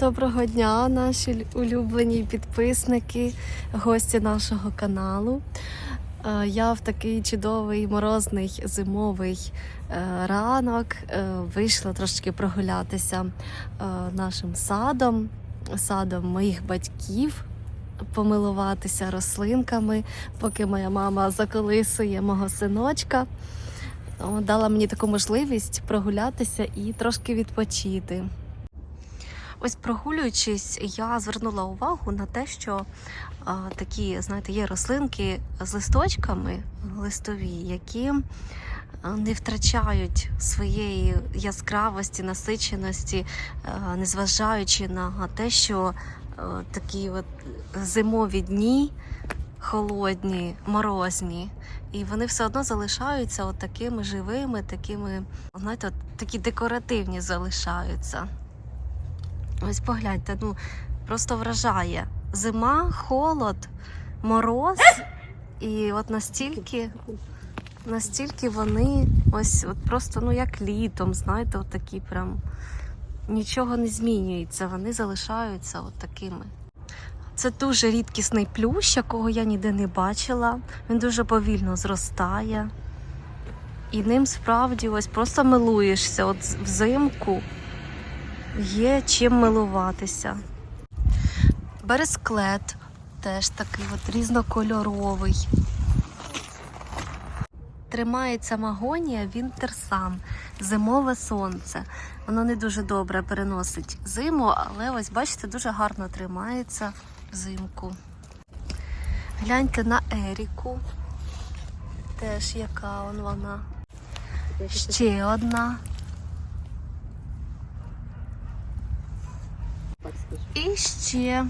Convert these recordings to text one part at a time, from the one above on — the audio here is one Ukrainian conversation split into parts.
Доброго дня, наші улюблені підписники, гості нашого каналу. Е, Я в такий чудовий морозний зимовий е, ранок е, вийшла трошки прогулятися нашим садом, садом моїх батьків, помилуватися рослинками, поки моя мама заколисує мого синочка. Дала мені таку можливість прогулятися і трошки відпочити. Ось прогулюючись, я звернула увагу на те, що а, такі, знаєте, є рослинки з листочками листові, які не втрачають своєї яскравості, насиченості, а, незважаючи на те, що а, такі от зимові дні холодні, морозні, і вони все одно залишаються от такими живими, такими, знаєте, от такі декоративні залишаються. Ось погляньте, ну просто вражає. Зима, холод, мороз, і от настільки, настільки вони ось от просто ну як літом, знаєте, от такі прям нічого не змінюється, вони залишаються от такими. Це дуже рідкісний плющ, якого я ніде не бачила. Він дуже повільно зростає. І ним справді ось просто милуєшся от взимку є чим милуватися. Бересклет теж такий от різнокольоровий. Тримається магонія Вінтерсан, зимове сонце. Воно не дуже добре переносить зиму, але ось бачите, дуже гарно тримається взимку. Гляньте на Еріку. Теж яка он вона. Ще одна. І ще.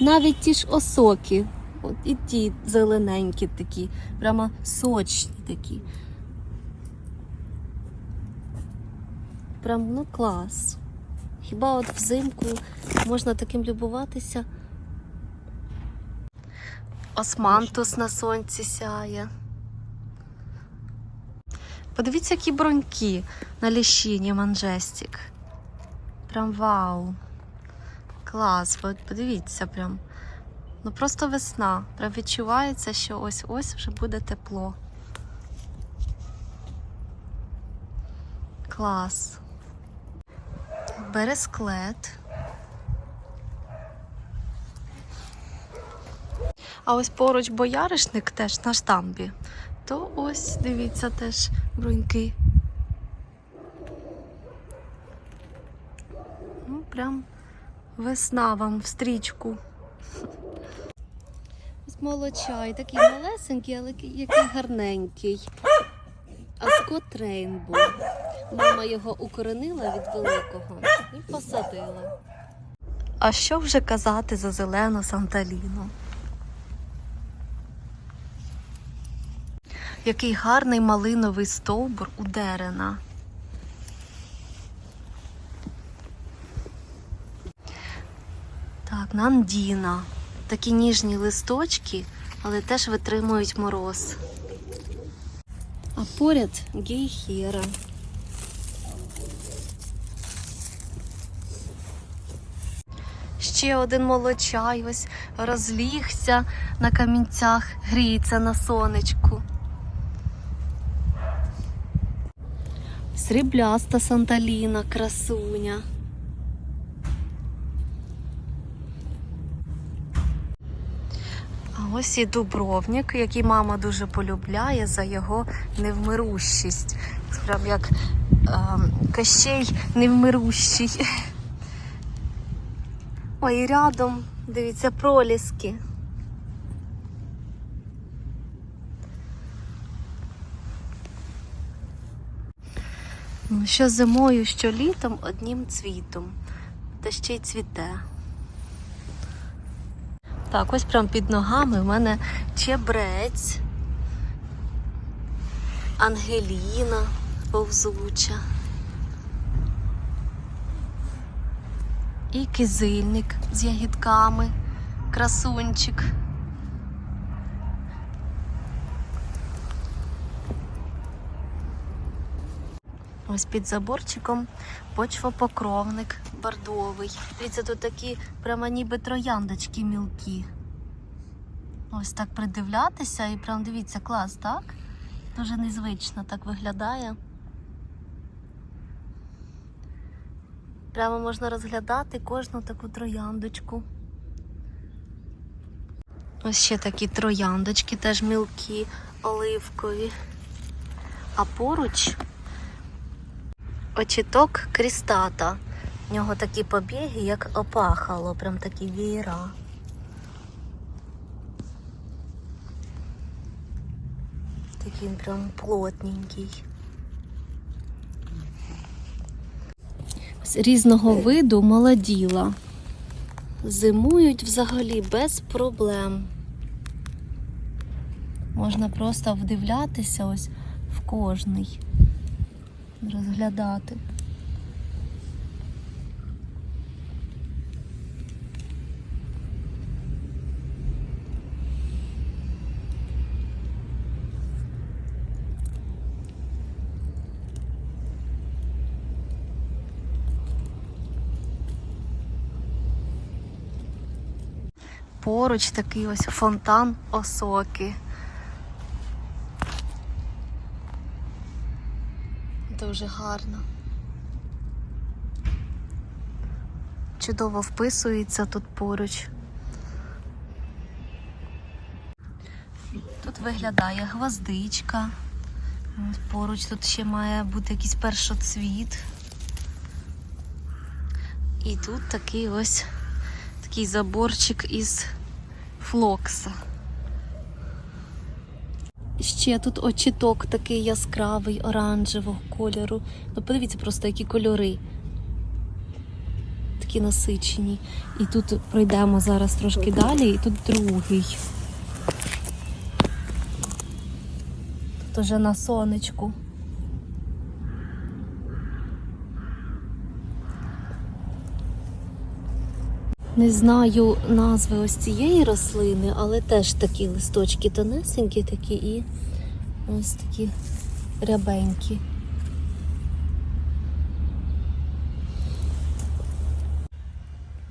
Навіть ті ж осоки, от і ті зелененькі такі, прямо сочні такі. Прям ну клас. Хіба от взимку можна таким любуватися? Османтус на сонці сяє. Подивіться, які броньки на ліщині Манжестік. Прям вау. Клас, подивіться прям. Ну просто весна. Прям відчувається, що ось-ось вже буде тепло. Клас. Бересклет. А ось поруч бояришник теж на штамбі. То ось, дивіться, теж бруньки. Ну, прям весна вам в стрічку. Ось молочай, такий малесенький, але який гарненький. Аскот Рейнбо. Мама його укоренила від великого і посадила. А що вже казати за зелену Санталіну? Який гарний малиновий стовбур у дерена. Так, нандіна. Такі ніжні листочки, але теж витримують мороз. А поряд гейхера. Ще один молочай ось розлігся на камінцях, гріється на сонечку. Срібляста Санталіна, красуня. А ось і дубровник, який мама дуже полюбляє за його невмирущість. Прям як е, Кощей невмирущий. Ой, рядом, дивіться, проліски. Що зимою, що літом одним цвітом. Та ще й цвіте. Так, ось прямо під ногами в мене чебрець, Ангеліна повзуча. І кизильник з ягідками, красунчик. Ось під заборчиком почвопокровник бордовий. Дивіться, тут такі прямо ніби трояндочки мілкі. Ось так придивлятися і прям дивіться, клас, так? Дуже незвично так виглядає. Прямо можна розглядати кожну таку трояндочку. Ось ще такі трояндочки, теж мілкі, оливкові. А поруч очіток крістата. В нього такі побіги, як опахало, прям такі віра. Такий прям плотненький. Ось Різного виду молоділа. Зимують взагалі без проблем. Можна просто вдивлятися ось в кожний, розглядати. Поруч такий ось фонтан осоки. Дуже гарно. Чудово вписується тут поруч. Тут виглядає гвоздичка. Поруч тут ще має бути якийсь першоцвіт. І тут такий ось такий заборчик із флокса. Ще тут очіток такий яскравий, оранжевого кольору. Ну, подивіться просто, які кольори. Такі насичені. І тут пройдемо зараз трошки далі, і тут другий. Тут уже на сонечку. Не знаю назви ось цієї рослини, але теж такі листочки тонесенькі такі і ось такі рябенькі.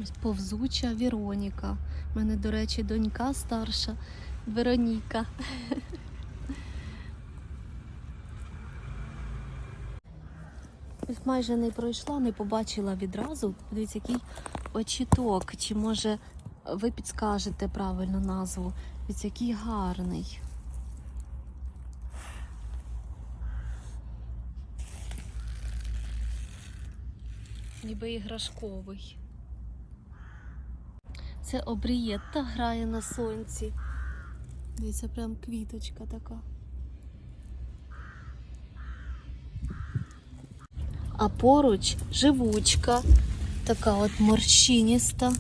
Ось повзуча Віроніка. У мене, до речі, донька старша Вероніка. Ось майже не пройшла, не побачила відразу. Дивіться, який очіток. Чи може ви підскажете правильну назву? Дивіться, який гарний. Ніби іграшковий. Це обрієтта грає на сонці. Дивіться, прям квіточка така. А поруч живучка, така от морщиніста.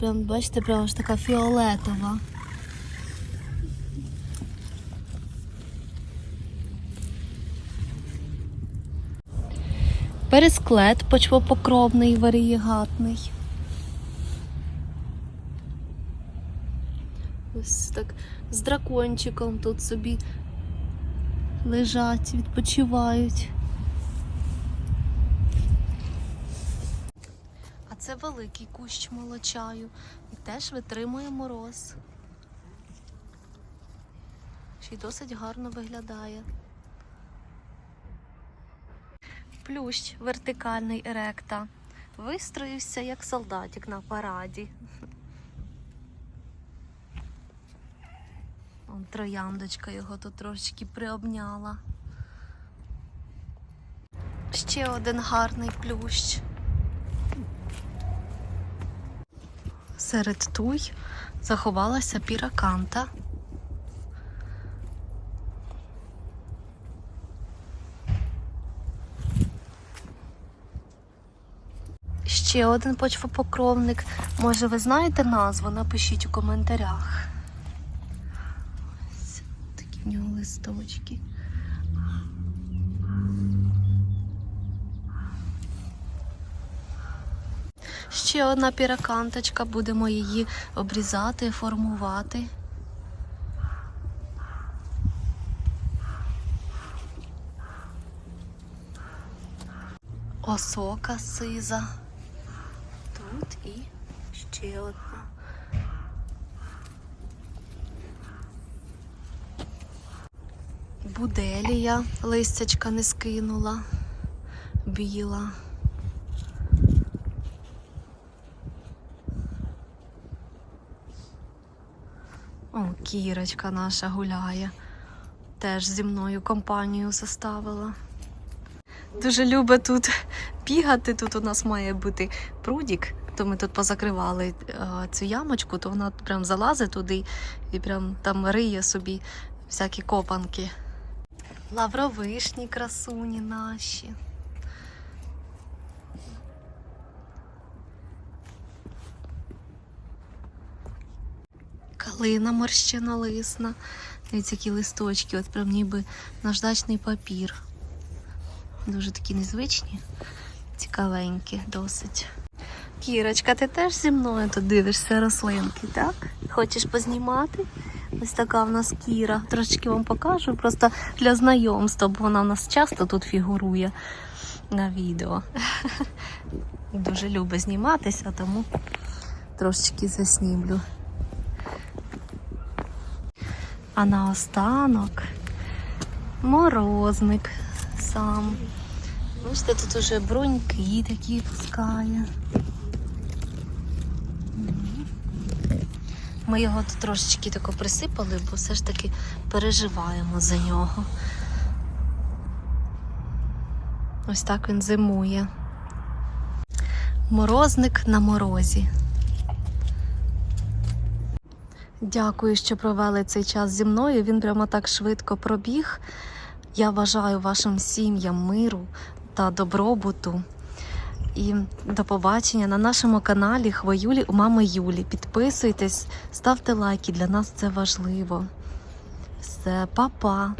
Прям, бачите, прям аж така фіолетова. Пересклет почвопокровний, варієгатний. Ось так з дракончиком тут собі лежать, відпочивають. А це великий кущ молочаю і теж витримує мороз. Ще й досить гарно виглядає. Плющ вертикальний еректа. Вистроївся як солдатик на параді. Он трояндочка його тут трошечки приобняла. Ще один гарний плющ. Серед туй заховалася піраканта. Ще один почвопокровник. Може, ви знаєте назву? Напишіть у коментарях. Ось такі в нього листочки. Ще одна піраканточка, будемо її обрізати, формувати. осока сиза. Тут і ще одна. Буделія листячка не скинула. Біла. О, кірочка наша гуляє. Теж зі мною компанію составила. Дуже любить тут бігати. Тут у нас має бути прудік, то ми тут позакривали е, цю ямочку, то вона прям залазить туди і прям там риє собі всякі копанки. Лавровишні красуні наші. Калина морщинолисна. Дивіться, які листочки, от прям ніби наждачний папір. Дуже такі незвичні, цікавенькі досить. Кірочка, ти теж зі мною тут дивишся рослинки, так? Хочеш познімати? Ось така в нас кіра. Трошечки вам покажу, просто для знайомства, бо вона в нас часто тут фігурує на відео. Дуже любить зніматися, тому трошечки заснімлю. А наостанок морозник сам. Бачите, тут уже бруньки такі пускає. Ми його тут трошечки тако присипали, бо все ж таки переживаємо за нього. Ось так він зимує. Морозник на морозі. Дякую, що провели цей час зі мною. Він прямо так швидко пробіг. Я бажаю вашим сім'ям миру та добробуту. І до побачення на нашому каналі Хвоюлі у мами Юлі. Підписуйтесь, ставте лайки, для нас це важливо. Все, па-па!